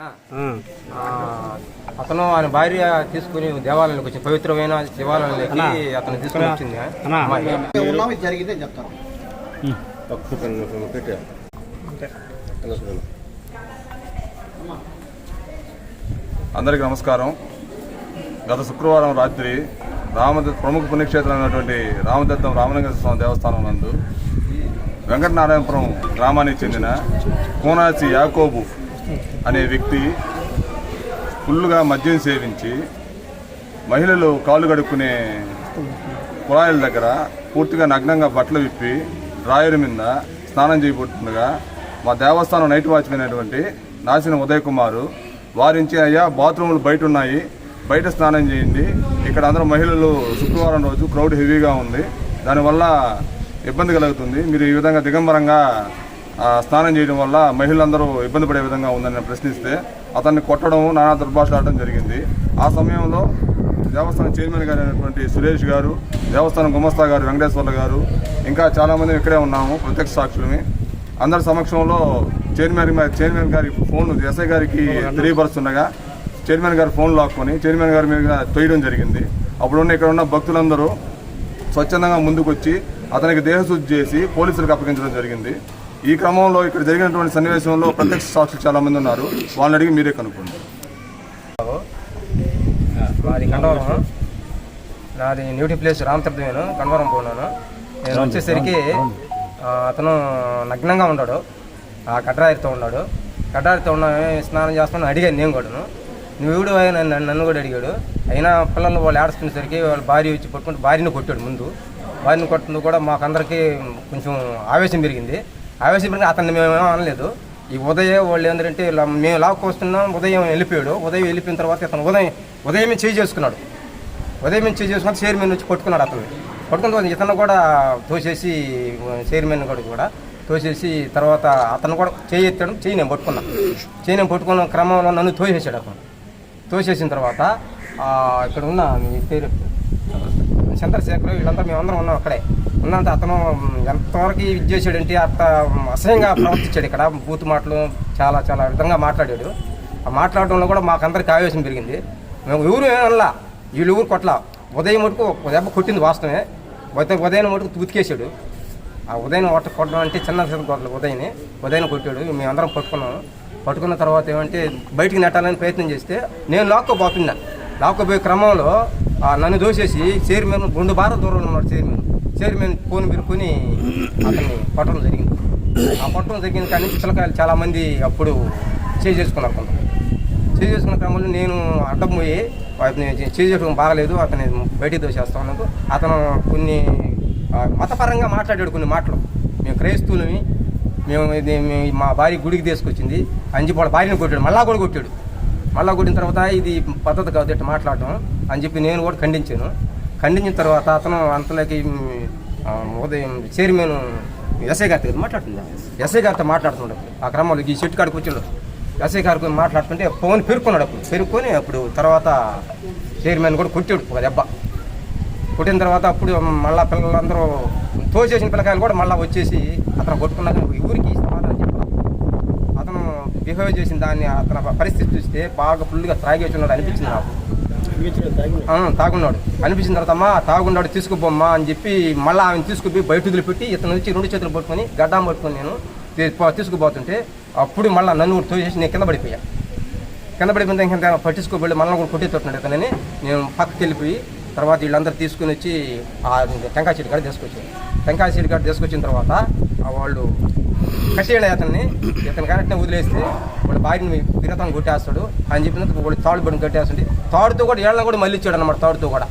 ఆ, అతను ఆయన భార్య తీసుకుని దేవాలయానికి వచ్చి పవిత్రమైన శివాలయంలోకి అతను తీసుకుని వచ్చింది. అమ్మాయి. జరిగిందే చెప్తాను. అందరికీ నమస్కారం. గత శుక్రవారం రాత్రి రామద ప్రముఖ పుణ్యక్షేత్రం అయినటువంటి రామదత్తం రామలింగేశ్వర స్వామి దేవస్థానం నందు వెంకటనారాయణపురం గ్రామానికి చెందిన కోనాసి యాకోబు అనే వ్యక్తి ఫుల్లుగా మద్యం సేవించి మహిళలు కాళ్ళు కడుక్కునే కుళాయిల దగ్గర పూర్తిగా నగ్నంగా బట్టలు విప్పి రాయరు మీద స్నానం చేయబోతుండగా మా దేవస్థానం నైట్ వాచ్మెన్ అయినటువంటి నాసిన ఉదయ్ కుమారు వారించి అయ్యా బాత్రూములు బయట ఉన్నాయి బయట స్నానం చేయండి. ఇక్కడ అందరూ మహిళలు శుక్రవారం రోజు క్రౌడ్ హెవీగా ఉంది. దానివల్ల ఇబ్బంది కలుగుతుంది. మీరు ఈ విధంగా దిగంబరంగా స్నానం చేయడం వల్ల మహిళలందరూ ఇబ్బంది పడే విధంగా ఉందని నేను ప్రశ్నిస్తే అతన్ని కొట్టడం నానా దుర్భాషలాడడం జరిగింది. ఆ సమయంలో దేవస్థానం చైర్మన్ గారు అయినటువంటి సురేష్ గారు దేవస్థానం గుమస్తా గారు వెంకటేశ్వర్ల గారు ఇంకా చాలామంది ఇక్కడే ఉన్నాము ప్రత్యక్ష సాక్షులమే. అందరి సమక్షంలో చైర్మన్ చైర్మన్ గారి ఫోన్ ఎస్ఐ గారికి తెలియపరుస్తుండగా చైర్మన్ గారి ఫోన్ లాక్కొని చైర్మన్ గారి మీద తొయ్యడం జరిగింది. అప్పుడున్న ఇక్కడ ఉన్న భక్తులందరూ స్వచ్ఛందంగా ముందుకొచ్చి అతనికి దేహశుద్ధి చేసి పోలీసులకు అప్పగించడం జరిగింది. ఈ క్రమంలో ఇక్కడ జరిగినటువంటి సన్నివేశంలో ప్రత్యక్ష సాక్షులు చాలా మంది ఉన్నారు. వాళ్ళని అడిగి మీరే కనుక్కోండి. మాది కండవరం. నాది న్యూటీ ప్లేస్ రామతీర్థమేను కండవరం పోనాను. నేను వచ్చేసరికి అతను నగ్నంగా ఉన్నాడు. ఆ కడ్రాయితో ఉన్నాడు. కడ్రాయితో ఉన్న స్నానం చేస్తాను అడిగాను నేను కూడాను. నువ్వు ఎవడు ఆయన నన్ను నన్ను కూడా అడిగాడు. అయినా పిల్లలు వాళ్ళు ఏడుస్తునేసరికి వాళ్ళ భార్య వచ్చి పట్టుకుంటే భార్యను కొట్టాడు ముందు. భార్యను కొట్టింది కూడా మాకందరికీ కొంచెం ఆవేశం పెరిగింది. ఆవేశం అతన్ని మేమేమో అనలేదు. ఈ ఉదయం వాళ్ళు ఏంటంటే ఇలా మేము లాక్కొస్తున్నాం ఉదయం వెళ్ళిపోయాడు. ఉదయం వెళ్ళిపోయిన తర్వాత ఇతను ఉదయం ఉదయమే చేయి చేసుకున్నాడు. ఉదయం చేయి చేసుకుని చైర్మన్ వచ్చి పట్టుకున్నాడు అతను. కొట్టుకున్న ఇతను కూడా తోసేసి చైర్మన్ కూడా కూడా తోసేసి తర్వాత అతను కూడా చేయి ఎత్తాడు చేయి నేను పట్టుకున్నాను చేయి నేను పట్టుకున్న క్రమంలో నన్ను తోసేసాడు అతను. తోసేసిన తర్వాత ఇక్కడ ఉన్న మీ పేరు చంద్రశేఖర్ వీళ్ళందరూ మేమందరం ఉన్నాం అక్కడే. ఉన్నంత అతను ఎంతవరకు ఇది చేసాడంటే అంత అసహ్యంగా ప్రవర్తించాడు ఇక్కడ. బూత్ మాటలు చాలా చాలా విధంగా మాట్లాడాడు. ఆ మాట్లాడడంలో కూడా మాకందరికి ఆవేశం పెరిగింది. మేము ఎవరు ఏమనలా వీళ్ళు ఊరు కొట్ల. ఉదయం మటుకు దెబ్బ కొట్టింది వాస్తవమే. ఉదయం ఉదయం మటుకు ఉతికేసాడు ఆ ఉదయం కొట్ట కొట్టడం అంటే చిన్న చిన్న కొట్టలు ఉదయం ఉదయం కొట్టాడు. మేమందరం పట్టుకున్నాము పట్టుకున్న తర్వాత ఏమంటే బయటికి నెట్టాలని ప్రయత్నం చేస్తే నేను లాక్కోబోతున్నా. లాక్కోపోయే క్రమంలో నన్ను దోసేసి చైర్మన్ రెండు భారత దూరంలో ఉన్నాడు చైర్మన్. చైర్మన్ ఫోన్ పెరుకొని అతన్ని పట్టడం జరిగింది. ఆ పట్టడం జరిగింది కానీ పిల్లకాయలు చాలామంది అప్పుడు చేసుకున్నారు కొంత చేసుకున్న క్రమంలో నేను అడ్డం పోయి అతని చేసుకోవడం బాగలేదు అతని బయటికి దోసేస్తా ఉన్నాడు అతను కొన్ని మతపరంగా మాట్లాడాడు కొన్ని మాటలు. మేము క్రైస్తవులమి మేము మా భార్య గుడికి తీసుకొచ్చింది అని భార్యను కొట్టాడు మళ్ళా కూడా కొట్టాడు. మళ్ళా కొట్టిన తర్వాత ఇది పద్ధతి కాదు ఇట్లా మాట్లాడటం అని చెప్పి నేను కూడా ఖండించాను. ఖండించిన తర్వాత అతను అంతలోకి ఉదయం చైర్మన్ ఎస్ఐ గారితో మాట్లాడుతుంది ఎస్ఐ గారితో మాట్లాడుతున్నాడు ఆ క్రమంలో ఈ చెట్టు కాడికి వచ్చిండు. ఎస్ఐ గారికి మాట్లాడుతుంటే ఫోన్ పెరుక్కున్నాడు అప్పుడు. పెరుక్కొని అప్పుడు తర్వాత చైర్మన్ కూడా కొట్టాడు ఒక దెబ్బ. కొట్టిన తర్వాత అప్పుడు మళ్ళా పిల్లలందరూ తోచేసిన పిల్లకాయలు కూడా మళ్ళీ వచ్చేసి అతను కొట్టుకున్నాక ఊరికి బిహేవ్ చేసిన దాన్ని అతని పరిస్థితి చూస్తే బాగా ఫుల్గా త్రాగేసి ఉన్నాడు అనిపించింది నాకు. తాగున్నాడు. అనిపించిన తర్వాత అమ్మా తాగున్నాడు తీసుకుపోమ్మా అని చెప్పి మళ్ళీ ఆమెను తీసుకుపోయి బయట వదిలిపెట్టి ఇతను వచ్చి రెండు చేతులు పట్టుకొని గడ్డం పట్టుకొని నేను తీసుకుపోతుంటే అప్పుడు మళ్ళీ నన్ను కూడా తోసేసి నేను కింద పడిపోయా. కింద పడిపోయిన ఇంకా పట్టించుకోబడి మళ్ళీ కూడా కొట్టేస్తున్నాడు ఇతనని నేను పక్కకి వెళ్ళిపోయి తర్వాత వీళ్ళందరూ తీసుకుని వచ్చి ఆ టెంకాయ చెట్టు కాడ తీసుకొచ్చారు టెంకాయ చెట్టు కాడ తీసుకొచ్చిన తర్వాత వాళ్ళు కట్టేయడం అతన్ని. ఇతను కరెక్ట్గా వదిలేస్తే వాడు భార్యని విరతం కొట్టేస్తాడు. అని చెప్పినందుకు వాడు తాడు పడిని కట్టేస్తుంటే తాడుతో కూడా ఏళ్ళ కూడా మళ్ళీ ఇచ్చాడు అనమాట తాడుతో కూడా.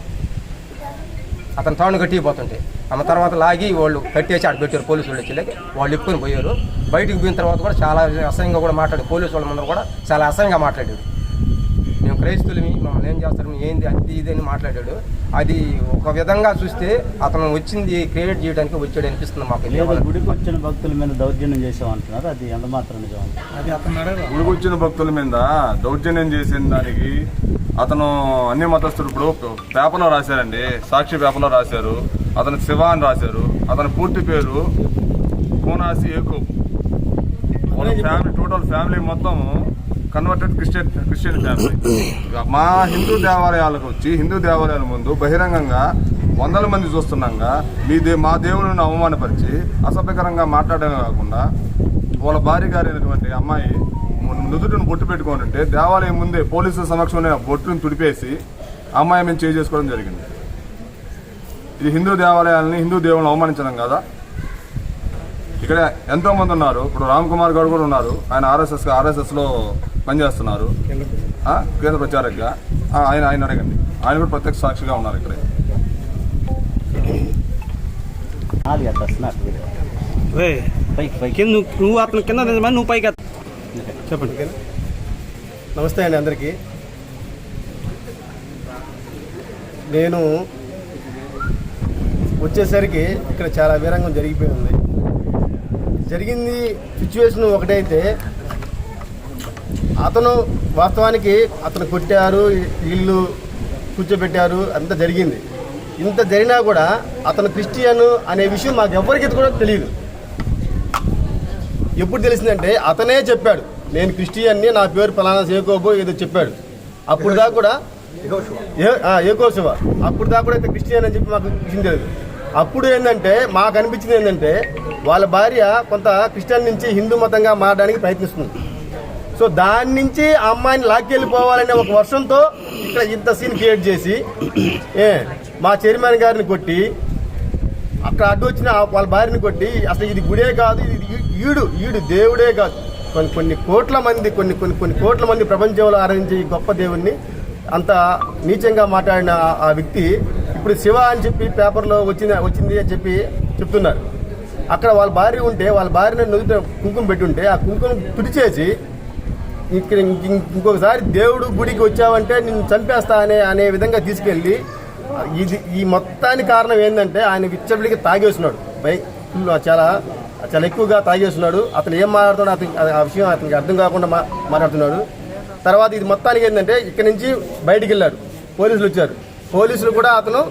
అతను తాడును కట్టిపోతుంటే. ఆమె తర్వాత లాగి వాళ్ళు కట్టేసి ఆడ పెట్టారు పోలీసు వాళ్ళు వచ్చి వాళ్ళు ఇప్పుకొని పోయారు. బయటకు పోయిన తర్వాత కూడా చాలా అసహ్యంగా కూడా మాట్లాడారు. పోలీసు వాళ్ళ ముందర కూడా చాలా అసహ్యంగా మాట్లాడాడు క్రైస్తులమి మమ్మల్ని ఏం చేస్తారు ఏంది అది ఇది అని మాట్లాడాడు. అది ఒక విధంగా చూస్తే అతను వచ్చింది క్రియేట్ చేయడానికి వచ్చాడు అనిపిస్తుంది మాకు. గుడికి వచ్చిన భక్తుల మీద దౌర్జన్యం చేసామంటున్నారు అది ఎంత మాత్రం నిజం? గుడికొచ్చిన భక్తుల మీద దౌర్జన్యం చేసిన దానికి అతను అన్ని మతస్థులు ఇప్పుడు పేపర్లో రాశారండి సాక్షి పేపర్లో రాశారు అతను శివ అని రాశారు అతని పూర్తి పేరు కోనాసి ఏకూబ్. వాళ్ళ ఫ్యామిలీ టోటల్ ఫ్యామిలీ మొత్తం కన్వర్టెడ్ క్రిస్టియన్ క్రిస్టియన్ ఫ్యామిలీ మా హిందూ దేవాలయాలకు వచ్చి హిందూ దేవాలయాల ముందు బహిరంగంగా వందల మంది చూస్తున్నాగా మీ దే మా దేవులను అవమానపరిచి అసభ్యకరంగా మాట్లాడమే కాకుండా వాళ్ళ భార్య గారైనటువంటి అమ్మాయి నుదుటిని బొట్టు పెట్టుకొని ఉంటే దేవాలయం ముందే పోలీసుల సమక్షంలో బొట్టును తుడిపేసి అమ్మాయి మేము చేసుకోవడం జరిగింది. ఇది హిందూ దేవాలయాలని హిందూ దేవులను అవమానించడం కదా? ఇక్కడ ఎంతోమంది ఉన్నారు. ఇప్పుడు రామ్ కుమార్ గారు కూడా ఉన్నారు. ఆయన ఆర్ఎస్ఎస్ ఆర్ఎస్ఎస్లో పనిచేస్తున్నారు. ఆ, కేంద్ర ప్రచారకుగా. ఆయన ఆయన అడగండి. ఆయన కూడా ప్రత్యక్ష సాక్షిగా ఉన్నారు ఇక్కడ. నువ్వు నువ్వు అతను కింద నువ్వు పైకి. చెప్పండి. నమస్తే అండి అందరికీ. నేను వచ్చేసరికి ఇక్కడ చాలా వీరంగం జరిగిపోయింది. జరిగింది సిచ్యువేషన్ ఒకటైతే అతను వాస్తవానికి అతను కొట్టారు ఇల్లు కూర్చోబెట్టారు అంత జరిగింది. ఇంత జరిగినా కూడా అతను క్రిస్టియన్ అనే విషయం మాకు ఎవరికి కూడా తెలియదు ఎప్పుడు తెలిసిందంటే అతనే చెప్పాడు నేను క్రిస్టియన్ని నా పేరు ఫలానా సేకోబో ఏదో చెప్పాడు. అప్పుడు దాకా కూడా ఏకోశివ ఏకో శివ. అప్పుడు దాకా కూడా అయితే క్రిస్టియన్ అని చెప్పి మాకు విషయం తెలియదు అప్పుడు ఏంటంటే మాకు అనిపించింది ఏంటంటే వాళ్ళ భార్య కొంత క్రిస్టియన్ నుంచి హిందూ మతంగా మారడానికి ప్రయత్నిస్తుంది. సో దాని నుంచి ఆ అమ్మాయిని లాక్కెళ్ళిపోవాలనే ఒక వర్షంతో ఇక్కడ ఇంత సీన్ క్రియేట్ చేసి ఏ మా చైర్మన్ గారిని కొట్టి అక్కడ అడ్డు వచ్చిన వాళ్ళ భార్యని కొట్టి అసలు ఇది గుడే కాదు ఇది ఈడు ఈడు దేవుడే కాదు. కొన్ని కొన్ని కోట్ల మంది కొన్ని కొన్ని కొన్ని కోట్ల మంది ప్రపంచంలో ఆరాధించే ఈ గొప్ప దేవుణ్ణి అంత నీచంగా మాట్లాడిన ఆ- వ్యక్తి ఇప్పుడు శివ అని చెప్పి పేపర్లో వచ్చింది వచ్చింది అని చెప్పి చెప్తున్నారు. అక్కడ వాళ్ళ భార్య ఉంటే వాళ్ళ భార్యని నుదుట కుంకుమ పెట్టుంటే ఆ కుంకుమ తుడిచేసి ఇక్కడ ఇంకొకసారి దేవుడు గుడికి వచ్చావంటే నిన్ను చంపేస్తా అనే అనే విధంగా తీసుకెళ్ళి ఇది ఈ మొత్తానికి కారణం ఏంటంటే ఆయన విచ్చబడికి తాగేస్తున్నాడు. బైక్ చాలా చాలా ఎక్కువగా తాగేస్తున్నాడు. అతను ఏం మాట్లాడుతున్నాడు అతను ఆ విషయం అతనికి అర్థం కాకుండా మా మాట్లాడుతున్నాడు. తర్వాత ఇది మొత్తానికి ఏంటంటే ఇక్కడ నుంచి బయటికి వెళ్ళాడు. పోలీసులు వచ్చారు. పోలీసులు కూడా అతను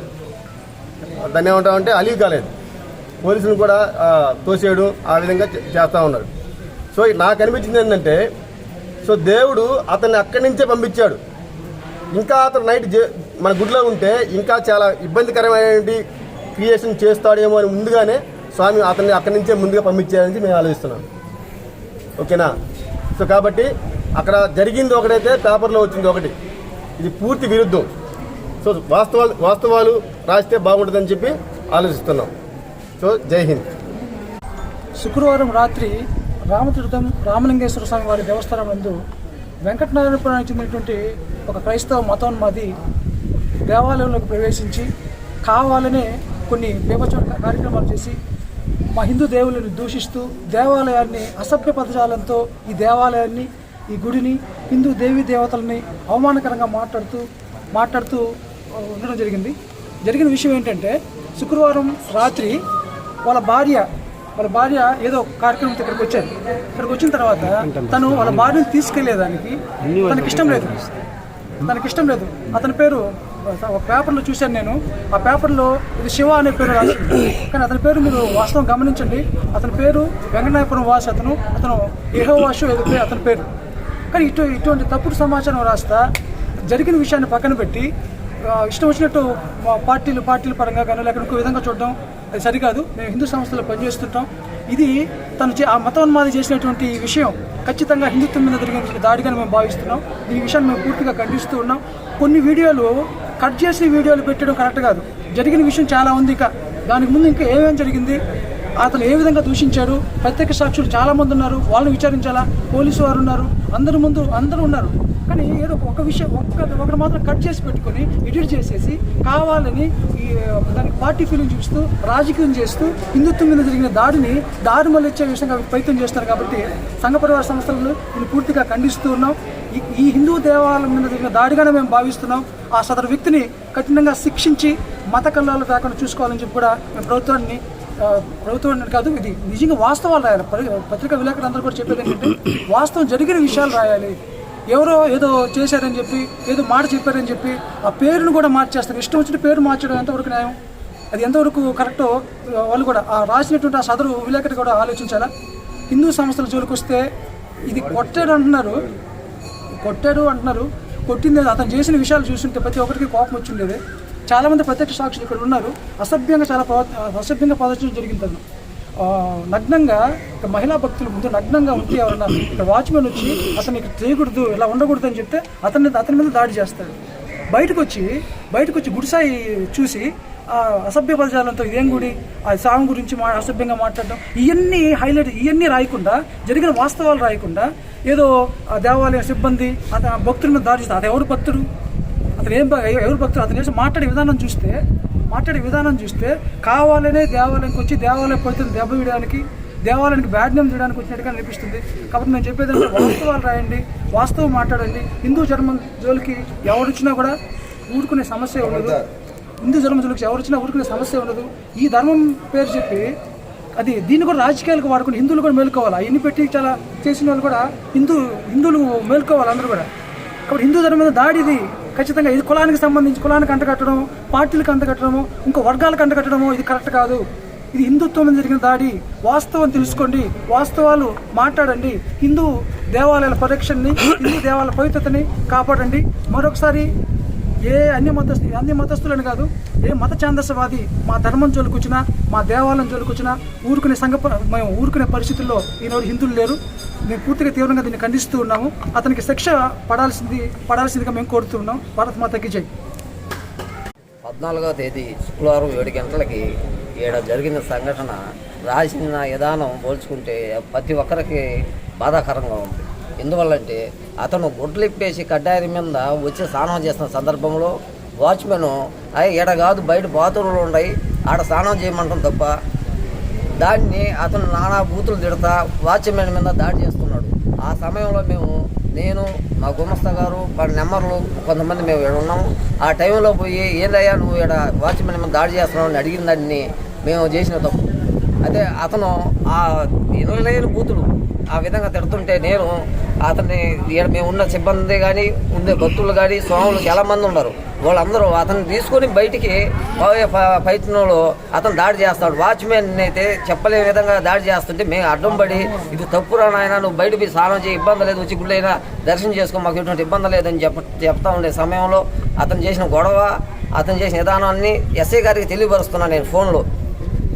దాన్ని ఏమంటామంటే అలీవ్ కాలేదు. పోలీసులు కూడా తోసేయడం ఆ విధంగా చేస్తూ ఉన్నాడు సో నాకు అనిపించింది ఏంటంటే సో దేవుడు అతన్ని అక్కడి నుంచే పంపించాడు. ఇంకా అతను నైట్ మన గుడిలో ఉంటే ఇంకా చాలా ఇబ్బందికరమైన క్రియేషన్ చేస్తాడేమో అని ముందుగానే స్వామి అతన్ని అక్కడి నుంచే ముందుగా పంపించారని మేము ఆలోచిస్తున్నాం. ఓకేనా? సో కాబట్టి అక్కడ జరిగింది ఒకటైతే పేపర్లో వచ్చింది ఒకటి. ఇది పూర్తి విరుద్ధం. సో వాస్తవాలు వాస్తవాలు రాస్తే బాగుంటుందని చెప్పి ఆలోచిస్తున్నాం. సో జై హింద్. శుక్రవారం రాత్రి రామతీర్థం రామలింగేశ్వర స్వామి వారి దేవస్థానం నందు వెంకటనారాయణపురానికి చెందినటువంటి ఒక క్రైస్తవ మతోన్మాది దేవాలయంలోకి ప్రవేశించి కావాలనే కొన్ని బీభత్స కార్యక్రమాలు చేసి మా హిందూ దేవుళ్ళని దూషిస్తూ దేవాలయాన్ని అసభ్య పదజాలంతో ఈ దేవాలయాన్ని ఈ గుడిని హిందూ దేవీ దేవతలని అవమానకరంగా మాట్లాడుతూ మాట్లాడుతూ ఉండడం జరిగింది. జరిగిన విషయం ఏంటంటే శుక్రవారం రాత్రి వాళ్ళ భార్య వాళ్ళ భార్య ఏదో కార్యక్రమంతో ఇక్కడికి వచ్చారు. ఇక్కడికి వచ్చిన తర్వాత తను వాళ్ళ భార్యను తీసుకెళ్ళేదానికి తనకి ఇష్టం లేదు. తనకి ఇష్టం లేదు. అతని పేరు ఒక పేపర్లో చూశాను నేను. ఆ పేపర్లో ఇది శివ అనే పేరు రాసింది కానీ అతని పేరు మీరు వాస్తవం గమనించండి. అతని పేరు వెంకటనాయపురం వాసు అతను అతను ఏహో వాసు అతని పేరు. కానీ ఇటు ఇటువంటి తప్పుడు సమాచారం రాస్తా జరిగిన విషయాన్ని పక్కన పెట్టి ఇష్టం వచ్చినట్టు పార్టీలు పార్టీల పరంగా కానీ లేకపోతే ఇంకో విధంగా చూడడం అది సరికాదు. మేము హిందూ సంస్థలో పనిచేస్తుంటాం. ఇది తను చే- ఆ మతోన్మాది చేసినటువంటి విషయం ఖచ్చితంగా హిందుత్వం మీద జరిగిన దాడిగా మేము భావిస్తున్నాం. ఈ విషయాన్ని మేము పూర్తిగా ఖండిస్తూ ఉన్నాం. కొన్ని వీడియోలు కట్ చేసి వీడియోలు పెట్టడం కరెక్ట్ కాదు. జరిగిన విషయం చాలా ఉంది ఇంకా. దానికి ముందు ఇంకా ఏమేమి జరిగింది? అతను ఏ విధంగా దూషించాడు? ప్రత్యేక సాక్షులు చాలామంది ఉన్నారు. వాళ్ళని విచారించాలా? పోలీసు వారు ఉన్నారు. అందరి ముందు అందరూ ఉన్నారు. కానీ ఏదో ఒక విషయం ఒక్క ఒకటి మాత్రం కట్ చేసి పెట్టుకొని ఎడిట్ చేసేసి కావాలని ఈ దానికి పార్టీ ఫీలింగ్ చూపిస్తూ రాజకీయం చేస్తూ హిందుత్వం మీద జరిగిన దాడిని దారి మళ్ళిచ్చే విషయంగా ప్రయత్నం చేస్తున్నారు కాబట్టి సంఘ పరివార సంస్థలను నేను పూర్తిగా ఖండిస్తూ ఉన్నాం. ఈ- ఈ హిందూ దేవాలయం మీద జరిగిన దాడిగానే మేము భావిస్తున్నాం. ఆ సదరు వ్యక్తిని కఠినంగా శిక్షించి మత కల్లాలు రాకుండా చూసుకోవాలని చెప్పి కూడా మేము ప్రభుత్వాన్ని ప్రభుత్వాన్ని ప్రభుత్వం కాదు ఇది నిజంగా వాస్తవాలు రాయాలి. పరి- పత్రికా విలేకరులందరూ కూడా చెప్పేది ఏంటంటే వాస్తవం జరిగిన విషయాలు రాయాలి. ఎవరో ఏదో చేశారని చెప్పి ఏదో మాట చెప్పారని చెప్పి ఆ పేరును కూడా మార్చేస్తారు. ఇష్టం వచ్చిన పేరు మార్చడం ఎంతవరకు న్యాయం? అది ఎంతవరకు కరెక్టో వాళ్ళు కూడా ఆ రాసినటువంటి ఆ సదరు విలేకరి కూడా ఆలోచించాలా? హిందూ సంస్థల జోలికి వస్తే ఇది కొట్టాడు అంటున్నారు. కొట్టాడు అంటున్నారు. కొట్టింది అతను చేసిన విషయాలు చూస్తుంటే ప్రతి ఒక్కరికి కోపం వచ్చిండేది చాలామంది ప్రత్యక్ష సాక్షులు ఇక్కడ ఉన్నారు. అసభ్యంగా చాలా అసభ్యంగా ప్రదర్శన జరిగింది తను నగ్నంగా ఇక్కడ మహిళా భక్తుల ముందు నగ్నంగా ఉంటే ఎవరన్నా ఇక్కడ వాచ్మెన్ వచ్చి అతను ఇక్కడ చేయకూడదు ఇలా ఉండకూడదు అని చెప్తే అతని అతని మీద దాడి చేస్తాడు బయటకు వచ్చి బయటకు వచ్చి గుడిసాయి చూసి ఆ అసభ్య పదజాలంతో ఇదేం గుడి? ఆ సాంగ్ గురించి మా అసభ్యంగా మాట్లాడడం. ఇవన్నీ హైలైట్ ఇవన్నీ రాయకుండా జరిగిన వాస్తవాలు రాయకుండా ఏదో ఆ దేవాలయ సిబ్బంది అతను భక్తుల మీద దాడి చేస్తారు. అది ఎవరు భక్తుడు? అతను ఏం ఎవరు భక్తుడు? అతను మాట్లాడే విధానం చూస్తే మాట్లాడే విధానం చూస్తే కావాలనే దేవాలయంకి వచ్చి దేవాలయ పరిస్థితులు దెబ్బ వేయడానికి దేవాలయానికి బ్యాడ్నం చేయడానికి వచ్చినట్టుగా అనిపిస్తుంది. కాబట్టి నేను చెప్పేదంటే వాస్తవాలు రాయండి వాస్తవం మాట్లాడండి. హిందూ ధర్మం జోలికి ఎవరిచ్చినా కూడా ఊరుకునే సమస్య ఉండదు. హిందూ ధర్మం జోలికి ఎవరిచ్చినా ఊరుకునే సమస్య ఉండదు. ఈ ధర్మం పేరు చెప్పి అది దీన్ని కూడా రాజకీయాలకు వాడుకుని హిందువులు కూడా మేలుకోవాలి. అవన్నీ పెట్టి చాలా చేసిన వాళ్ళు కూడా హిందూ హిందువులు మేలుకోవాలి అందరూ కూడా. కాబట్టి హిందూ ధర్మం మీద దాడిది ఖచ్చితంగా ఇది కులానికి సంబంధించి కులానికి అంటగట్టడం పార్టీలకు అంటగట్టడము ఇంకో వర్గాలకు అంటగట్టడము ఇది కరెక్ట్ కాదు. ఇది హిందుత్వం మీద జరిగిన దాడి. వాస్తవం తెలుసుకోండి. వాస్తవాలు మాట్లాడండి. హిందూ దేవాలయాల పరిరక్షణని హిందూ దేవాలయ పవిత్రతని కాపాడండి. మరొకసారి ఏ అన్ని మతస్థు అన్ని మతస్థులను కాదు ఏ మత ఛాందస్వాది మా ధర్మం జోలుకొచ్చినా మా దేవాలయం జోలుకొచ్చినా ఊరుకునే సంఘ మేము ఊరుకునే పరిస్థితుల్లో ఈనాడు హిందువులు లేరు. మేము పూర్తిగా తీవ్రంగా దీన్ని ఖండిస్తూ ఉన్నాము. అతనికి శిక్ష పడాల్సింది పడాల్సిందిగా మేము కోరుతూ ఉన్నాం. భారత్ మాతకి జై. పద్నాలుగవ తేదీ శుక్రవారం ఏడు గంటలకి ఈడ జరిగిన సంఘటన రాసిన విధానం పోల్చుకుంటే ప్రతి ఒక్కరికి బాధాకరంగా ఉంది. ఎందువల్లంటే అతను గుడ్లు ఇప్పేసి కడ్డారి మీద వచ్చి స్నానం చేస్తున్న సందర్భంలో వాచ్మెన్ అయ్యి ఎడ కాదు బయట బాత్రూంలు ఉన్నాయి ఆడ స్నానం చేయమంటాం తప్ప. దాన్ని అతను నానా బూతులు తిడతా వాచ్మెన్ మీద దాడి చేస్తున్నాడు. ఆ సమయంలో మేము నేను మా గుమస్తా గారు వాళ్ళ నెంబర్లు కొంతమంది మేము ఇక్కడ ఉన్నాము ఆ టైంలో పోయి ఏందయ్యా నువ్వు ఇక్కడ వాచ్మెన్ మీద దాడి చేస్తున్నావు? అని అడిగిన దాన్ని మేము చేసిన తప్పు. అదే అతను ఆ ఇనలేని బూతులు ఆ విధంగా తిడుతుంటే నేను అతన్ని మేము ఉన్న సిబ్బంది కానీ ఉండే భక్తులు కానీ స్వాములు చాలా మంది ఉన్నారు వాళ్ళందరూ అతన్ని తీసుకొని బయటికి పోయే ప్రయత్నంలో అతను దాడి చేస్తాడు. వాచ్మెన్ అయితే చెప్పలే విధంగా దాడి చేస్తుంటే మేము అడ్డం పడి ఇది తప్పురా నాయన నువ్వు బయట పోయి స్నానం చేయి ఇబ్బంది లేదు వచ్చి గుళ్ళైనా దర్శనం చేసుకో మాకు ఎటువంటి ఇబ్బంది లేదని చెప్ప చెప్తా ఉండే సమయంలో అతను చేసిన గొడవ అతను చేసిన విధానాన్ని ఎస్ఐ గారికి తెలియపరుస్తున్నాను నేను ఫోన్లో.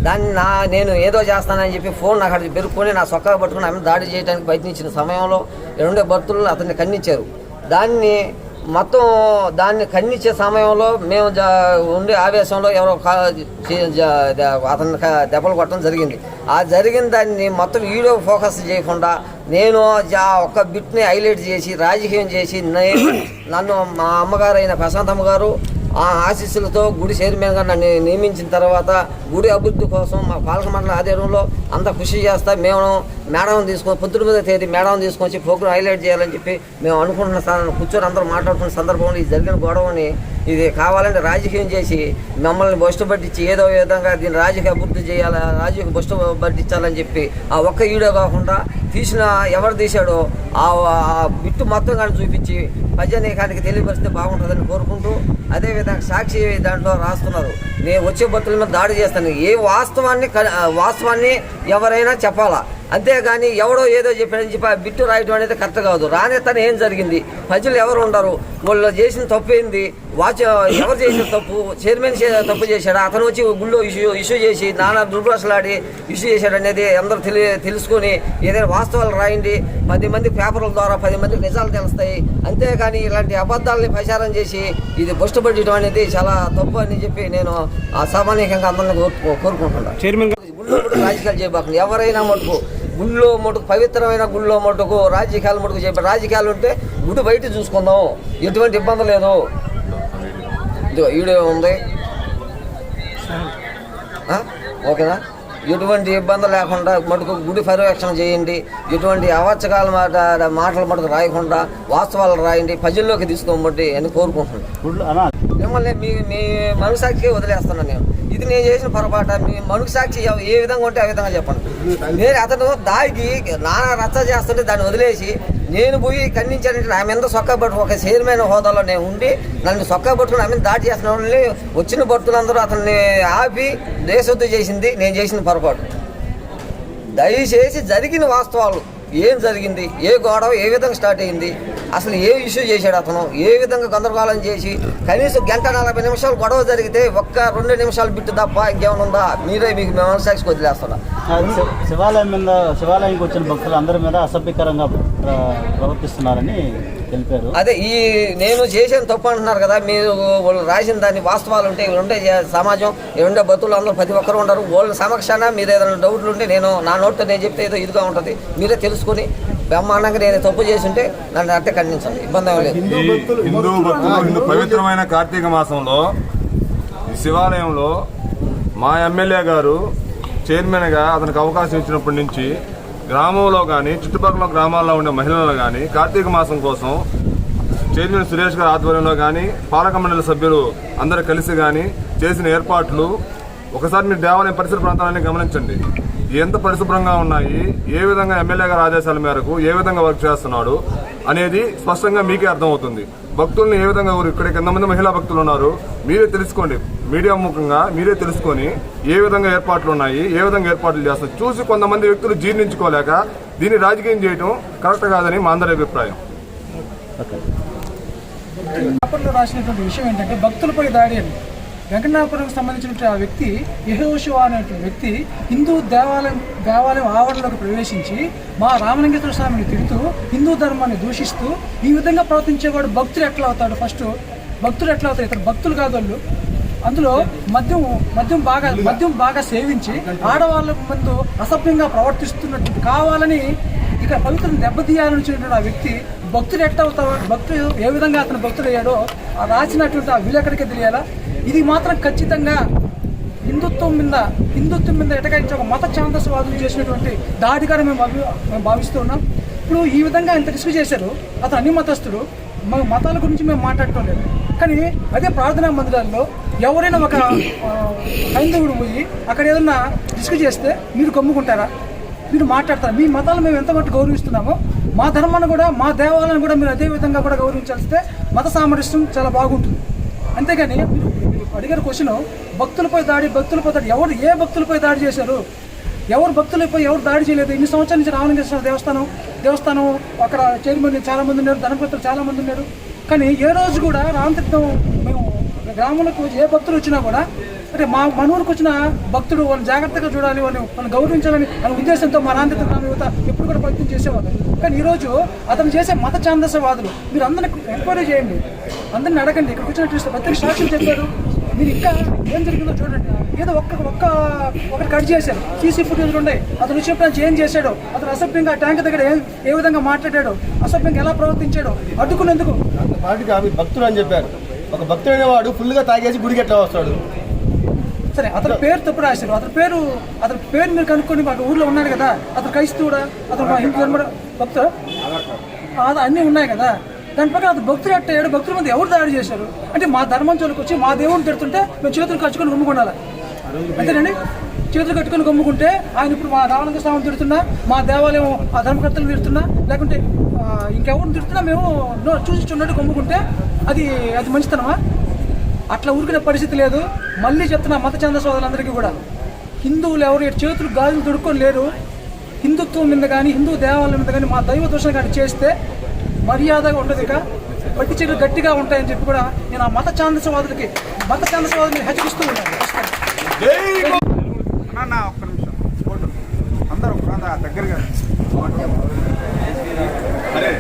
దాన్ని నా నేను ఏదో చేస్తానని చెప్పి ఫోన్ నాకు అక్కడ పెరుక్కొని నా సొక్కా పట్టుకుని ఆమె దాడి చేయడానికి ప్రయత్నించిన సమయంలో రెండు భర్తలు అతన్ని ఖండించారు. దాన్ని మొత్తం దాన్ని ఖండించే సమయంలో మేము జా ఉండే ఆవేశంలో ఎవరో కా చే- అతన్ని దెబ్బలు కొట్టడం జరిగింది. ఆ జరిగిన దాన్ని మొత్తం వీడియో ఫోకస్ చేయకుండా నేను ఆ ఒక్క బిట్ని హైలైట్ చేసి రాజకీయం చేసి నేను నన్ను మా అమ్మగారు అయిన ప్రశాంతమ్మ గారు ఆ ఆశీస్సులతో గుడి చైర్మన్గా నన్ను నియమించిన తర్వాత గుడి అభివృద్ధి కోసం మా పాలక మండల ఆధ్వర్యంలో అంత కృషి చేస్తా మేము మేడం తీసుకొని పొద్దున మీద తేదీ మేడం తీసుకొచ్చి ప్రోగ్రాం హైలైట్ చేయాలని చెప్పి మేము అనుకుంటున్న స్థానం కూర్చొని అందరూ మాట్లాడుకున్న సందర్భంలో ఇది జరిగిన గొడవని ఇది కావాలంటే రాజకీయం చేసి మమ్మల్ని బస్టు పట్టించి ఏదో విధంగా దీన్ని రాజకీయ అభివృద్ధి చేయాలి రాజకీయ బస్టు పట్టించాలని చెప్పి ఆ ఒక్క ఈడో కాకుండా తీసిన ఎవరు తీశాడో ఆ బిట్టు మొత్తం కానీ చూపించి ప్రజానీకానికి తెలియపరిస్తే బాగుంటుందని కోరుకుంటూ అదేవిధంగా సాక్షి దాంట్లో రాస్తున్నారు. నేను వచ్చే భక్తుల మీద దాడి చేస్తాను. ఏ వాస్తవాన్ని క- వాస్తవాన్ని ఎవరైనా చెప్పాలా? అంతేగాని ఎవడో ఏదో చెప్పాడని చెప్పి ఆ బిట్టు రాయటం అనేది కరెక్ట్ కాదు. రానే తను ఏం జరిగింది? ప్రజలు ఎవరు ఉండరు? వాళ్ళు చేసిన తప్పు ఏంది? వాచ్ ఎవరు చేసిన తప్పు? చైర్మన్ చే- తప్పు చేశాడు? అతను వచ్చి గుళ్ళో ఇష్యూ ఇష్యూ చేసి నానా దుర్భాషలాడి ఇష్యూ చేశాడు అనేది అందరూ తెలి తెలుసుకొని ఏదైనా వాస్తవాలు రాయండి. పది మంది పేపర్ల ద్వారా పది మందికి నిజాలు తెలుస్తాయి. అంతేగాని ఇలాంటి అబద్ధాలని ప్రచారం చేసి ఇది బుష్టపడటం అనేది చాలా తప్పు అని చెప్పి నేను ఆ సామాన్యంగా అందరిని కోరు కోరుకుంటున్నాను. చైర్మన్ రాజకీయాలు చేయబాకండి. ఎవరైనా మటుకు గుళ్ళో మటుకు పవిత్రమైన గుళ్ళో మటుకు రాజకీయాలు మటుకు చెప్పి రాజకీయాలు ఉంటే గుడి బయట చూసుకుందాం. ఎటువంటి ఇబ్బంది లేదు. ఇదిగో వీడియో ఉంది? ఓకేనా? ఎటువంటి ఇబ్బంది లేకుండా మటుకు గుడి పర్యవేక్షణ చేయండి. ఎటువంటి అవాచకాల మాట మాటలు మటుకు రాయకుండా వాస్తవాలు రాయండి. ప్రజల్లోకి తీసుకోమంటే అని కోరుకుంటున్నాను. మిమ్మల్ని మీ మీ మనసాక్షి వదిలేస్తున్నాను నేను. ఇది నేను చేసిన పొరపాట మీ సాక్షి ఏ విధంగా ఉంటే ఆ విధంగా చెప్పండి నేను అతను దాగి నానా రచ్చ చేస్తుంటే దాన్ని వదిలేసి నేను పోయి ఖండించానంటే నా మీద సొక్కబట్టు ఒక చైర్మన్ హోదాలో నేను ఉండి నన్ను సొక్కబట్టుకుని పట్టుకుని ఆమె దాడి చేసిన వాళ్ళని వచ్చిన భక్తులందరూ అతన్ని ఆపి దేశోద్ధి చేసింది. నేను చేసిన పొరపాటు. దయచేసి జరిగిన వాస్తవాలు ఏం జరిగింది? ఏ గొడవ ఏ విధంగా స్టార్ట్ అయింది? అసలు ఏ ఇష్యూ చేశాడు అతను? ఏ విధంగా గందరగోళం చేసి కనీసం గంట నలభై నిమిషాలు గొడవ జరిగితే ఒక్క రెండు నిమిషాలు బిట్టు తప్ప ఇంకేమైనా ఉందా? మీరే మీకు మేము సాక్షికి వదిలేస్తున్నా. శివాలయం మీద శివాలయంకి వచ్చిన భక్తులు అందరి మీద అసభ్యకరంగా ప్ర- ప్రవర్తిస్తున్నారని అదే ఈ నేను చేసిన తప్పు అంటున్నారు కదా మీరు వాళ్ళు రాసిన దాన్ని వాస్తవాలు ఉంటే ఇవి జే- సమాజం ఇవి ఉండే బతులు అందరూ ప్రతి ఒక్కరు ఉండరు. వాళ్ళ సమక్షాన మీరు ఏదైనా డౌట్లు ఉంటే నేను నా నోట్తో నేను చెప్తే ఏదో ఇదిగా ఉంటుంది. మీరే తెలుసుకొని బ్రహ్మాండంగా నేను తప్పు చేసి ఉంటే నన్ను అట్టే ఖండించండి. ఇబ్బంది లేదు. ఈ హిందూ భక్తులు హిందూ పవిత్రమైన కార్తీక మాసంలో ఈ శివాలయంలో మా ఎమ్మెల్యే గారు చైర్మన్గా అతనికి అవకాశం ఇచ్చినప్పటి నుంచి గ్రామంలో కానీ చుట్టుపక్కల గ్రామాల్లో ఉండే మహిళలు కానీ కార్తీక మాసం కోసం చైర్మన్ సురేష్ గారి ఆధ్వర్యంలో కానీ పాలక మండలి సభ్యులు అందరూ కలిసి కానీ చేసిన ఏర్పాట్లు ఒకసారి మీరు దేవాలయం పరిసర ప్రాంతాలని గమనించండి. ఎంత పరిశుభ్రంగా ఉన్నాయి ఏ విధంగా ఎమ్మెల్యే గారి ఆదేశాల మేరకు ఏ విధంగా వర్క్ చేస్తున్నాడు అనేది స్పష్టంగా మీకే అర్థమవుతుంది. భక్తుల్ని ఏ విధంగా ఊరు- ఇక్కడ ఎంతమంది మహిళా భక్తులు ఉన్నారు మీరే తెలుసుకోండి. మీడియా ముఖంగా మీరే తెలుసుకొని ఏ విధంగా ఏర్పాట్లు ఉన్నాయి ఏ విధంగా ఏర్పాట్లు చేస్తారు చూసి కొంతమంది వ్యక్తులు జీర్ణించుకోలేక దీన్ని రాజకీయం చేయడం కరెక్ట్ కాదని మా అందరి అభిప్రాయం. ఓకే రాసినటువంటి విషయం ఏంటంటే భక్తులపై దాడి అని. వెంకటనాపురంకి సంబంధించిన ఆ వ్యక్తి యహోషువ అనేటువంటి వ్యక్తి హిందూ దేవాలయం దేవాలయం ఆవరణలోకి ప్రవేశించి మా రామలింగేశ్వర స్వామిని తిడుతూ హిందూ ధర్మాన్ని దూషిస్తూ ఈ విధంగా ప్రవర్తించేవాడు భక్తులు ఎట్లా అవుతాడు ఫస్ట్? భక్తులు ఎట్లా అవుతారు ఇతరు భక్తులు కాదు వాళ్ళు. అందులో మద్యం మద్యం బాగా మద్యం బాగా సేవించి ఆడవాళ్ళ ముందు అసభ్యంగా ప్రవర్తిస్తున్నట్టు కావాలని ఇక్కడ పవిత్రం దెబ్బతీయాలని ఆ వ్యక్తి భక్తుడు ఎట్లా అవుతాడు భక్తుడు ఏ విధంగా అతను భక్తుడు అయ్యాడో ఆ రాసినటువంటి ఆ విలేకరికి తెలియాలా? ఇది మాత్రం ఖచ్చితంగా హిందుత్వం మీద హిందుత్వం మీద ఎటకాయించి ఒక మత ఛాందస్వాదులు చేసినటువంటి దాడిగా మేము అభి మేము భావిస్తూ ఉన్నాం. ఇప్పుడు ఈ విధంగా ఇంత రిస్క్ చేశారు అతను అన్ని మతస్థుడు మా మతాల గురించి మేము మాట్లాడటం లేదు. కానీ అదే ప్రార్థనా మందిరాల్లో ఎవరైనా ఒక హైందవుడు పోయి అక్కడ ఏదన్నా రిస్క్ చేస్తే మీరు కమ్ముకుంటారా మీరు మాట్లాడతారు? మీ మతాలు మేము ఎంత గౌరవిస్తున్నామో మా ధర్మాన్ని కూడా మా దేవాలను కూడా మీరు అదే విధంగా కూడా గౌరవించాల్స్తే మత సామరస్యం చాలా బాగుంటుంది. అంతేగాని అడిగారు క్వశ్చన్ భక్తులపై దాడి భక్తులపై దాడి ఎవరు ఏ భక్తులపై దాడి చేశారు? ఎవరు భక్తులపై ఎవరు దాడి చేయలేదు? ఇన్ని సంవత్సరాల నుంచి రామలింగేశ్వర దేవస్థానం దేవస్థానం అక్కడ చైర్మన్ చాలా మంది ఉన్నారు ధనపత్రులు చాలామంది ఉన్నారు. కానీ ఏ రోజు కూడా రామతీర్థం మేము గ్రామంలోకి ఏ భక్తులు వచ్చినా కూడా అంటే మా మన ఊరికి వచ్చిన భక్తుడు వాళ్ళని జాగ్రత్తగా చూడాలి వాళ్ళని వాళ్ళని గౌరవించాలని అనే ఉద్దేశంతో మా రామతీర్థ యువత ఎప్పుడు కూడా ప్రయత్నం చేసేవాళ్ళు. కానీ ఈరోజు అతను చేసే మత ఛాందసవాదులు మీరు అందరిని ఎంక్వైరీ చేయండి. అందరిని అడగండి ఇక్కడ వచ్చినట్టు ప్రతి సాక్షులు చెప్పారు. మీరు ఇంకా ఏం జరిగిందో చూడండి. ఏదో ఒక్క ఒక్క ఒకటి కట్ చేశారు. సీసీ ఫుటేజ్లు ఉన్నాయి. అతను వచ్చినప్పుడు ఏం చేశాడో. అతను అసభ్యంగా ట్యాంక్ దగ్గర ఏ ఏ విధంగా మాట్లాడాడో? అసభ్యంగా ఎలా ప్రవర్తించాడో? అడ్డుకునేందుకు భక్తుడు అని చెప్పారు. ఒక భక్తుడైన వాడు ఫుల్గా తాగేసి గుడికి ఎట్లా వస్తాడు? సరే అతని పేరు తప్పు రాశారు. అతని పేరు అతని పేరు మీరు కనుక్కొని మాకు ఊర్లో ఉన్నాడు కదా అతను క్రైస్తవుడా అతను మా హిందూ ధర్మ భక్తుడు? అది అన్నీ ఉన్నాయి కదా. దాని పక్కన అతను భక్తులు అట్టయ్యాడు భక్తుల మీద ఎవరు దాడి చేశారు? అంటే మా ధర్మం చోటుకు వచ్చి మా దేవుడిని తిడుతుంటే మేము చేతులు కచ్చుకొని గుమ్ముకుండాలి అంతేనండి? చేతులు కట్టుకొని గమ్ముకుంటే ఆయన ఇప్పుడు మా రావణంగ స్వామిని తిడుతున్నా మా దేవాలయం ఆ ధర్మకర్తలు తిడుతున్నా లేకుంటే ఇంకెవరిని తిడుతున్నా మేము చూసి చున్నట్టు గమ్ముకుంటే అది అది మంచితనమా? అట్లా ఊరికిన పరిస్థితి లేదు. మళ్ళీ చెప్తున్నా మత చంద సోదరులందరికీ కూడా. హిందువులు ఎవరు ఇటు చేతులు గాజులు తొడుక్కొని లేరు. హిందుత్వం మీద కానీ హిందూ దేవాలయం మీద కానీ మా దైవ దోషం కానీ చేస్తే మర్యాదగా ఉండదు ఇక. పట్టి చెట్లు గట్టిగా ఉంటాయని చెప్పి కూడా నేను ఆ మత చాందసవాదులకి మత ఛాందసవాదుని హెచ్చరిస్తూ ఉన్నాను. ఒక్క నిమిషం. అందరూ దగ్గరగా. అరే.